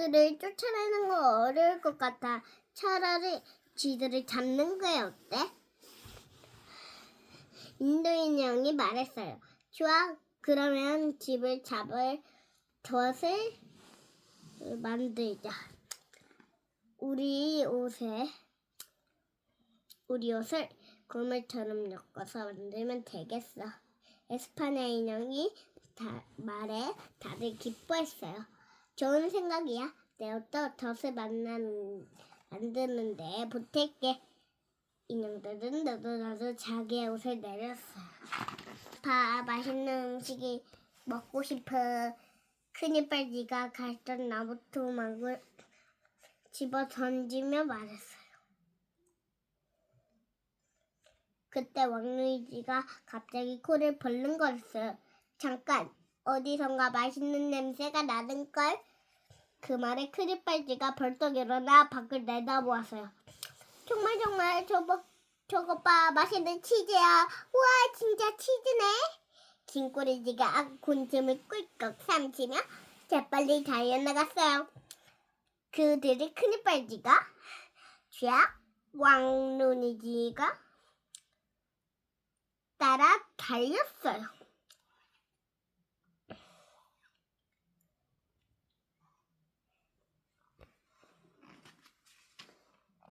녀석들을 쫓아내는 거 어려울 것 같아. 차라리 쥐들을 잡는 게 어때? 인도인 형이 말했어요. 좋아, 그러면 집을 잡을 덫을 만들자. 우리 옷에 우리 옷을 고물처럼 엮어서 만들면 되겠어. 에스파냐 인형이 다, 말에 다들 기뻐했어요. 좋은 생각이야. 내가 또 덫을 만난, 만드는데 보탤게. 인형들은 너도 나도 자기의 옷을 내렸어요. 봐, 맛있는 음식이 먹고 싶어. 큰이빨쥐가 갔던 나무 토막을 집어 던지며 말했어요. 그때 왕루이지가 갑자기 코를 벌른거렸어요. 잠깐, 어디선가 맛있는 냄새가 나는걸? 그 말에 크리빨쥐가 벌떡 일어나 밖을 내다보았어요. 정말 정말 저거 저거 봐 맛있는 치즈야. 우와 진짜 치즈네. 긴꼬리지가 곤침을 꿀꺽 삼키며 재빨리 달려나갔어요. 그들이 크리빨쥐가 쥐야 왕눈이지가 따라 달렸어요.